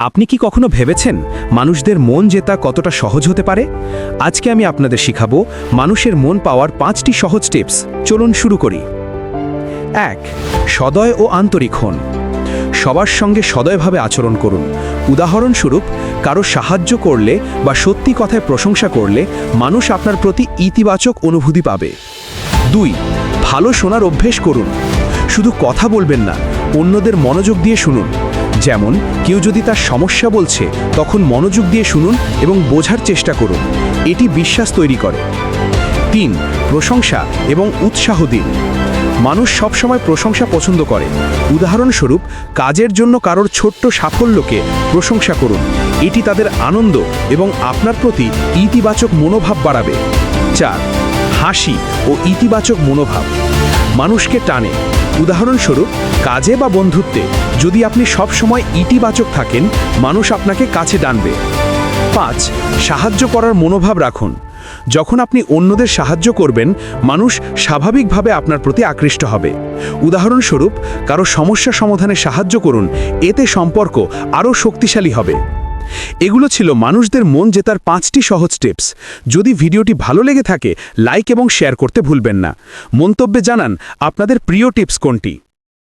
আপনি কি কখনো ভেবেছেন মানুষদের মন জেতা কতটা সহজ হতে পারে? আজকে আমি আপনাদের শিখাবো মানুষের মন পাওয়ার পাঁচটি সহজ টিপস। চলুন শুরু করি। এক, সদয় ও আন্তরিক হন। সবার সঙ্গে সদয়ভাবে আচরণ করুন। উদাহরণস্বরূপ, কারও সাহায্য করলে বা সত্যি কথায় প্রশংসা করলে মানুষ আপনার প্রতি ইতিবাচক অনুভূতি পাবে। দুই, ভালো শোনার অভ্যেস করুন। শুধু কথা বলবেন না, অন্যদের মনোযোগ দিয়ে শুনুন। যেমন, কেউ যদি তার সমস্যা বলছে, তখন মনোযোগ দিয়ে শুনুন এবং বোঝার চেষ্টা করুন। এটি বিশ্বাস তৈরি করে। তিন, প্রশংসা এবং উৎসাহ দিন। মানুষ সবসময় প্রশংসা পছন্দ করে। উদাহরণস্বরূপ, কাজের জন্য কারোর ছোট্ট সাফল্যকে প্রশংসা করুন। এটি তাদের আনন্দ এবং আপনার প্রতি ইতিবাচক মনোভাব বাড়াবে। চার, হাসি ও ইতিবাচক মনোভাব। মানুষকে টানে। উদাহরণস্বরূপ, কাজে বা বন্ধুত্বে যদি আপনি সবসময় ইতিবাচক থাকেন, মানুষ আপনাকে কাছে টানবে। পাঁচ, সাহায্য করার মনোভাব রাখুন। যখন আপনি অন্যদের সাহায্য করবেন, মানুষ স্বাভাবিকভাবে আপনার প্রতি আকৃষ্ট হবে। উদাহরণস্বরূপ, কারও সমস্যা সমাধানে সাহায্য করুন, এতে সম্পর্ক আরও শক্তিশালী হবে। এগুলো ছিল মানুষদের মন জেতার পাঁচটি সহজ টিপস। যদি ভিডিওটি ভালো লেগে থাকে, লাইক এবং শেয়ার করতে ভুলবেন না। মন্তব্যে জানান, আপনাদের প্রিয় টিপস কোনটি?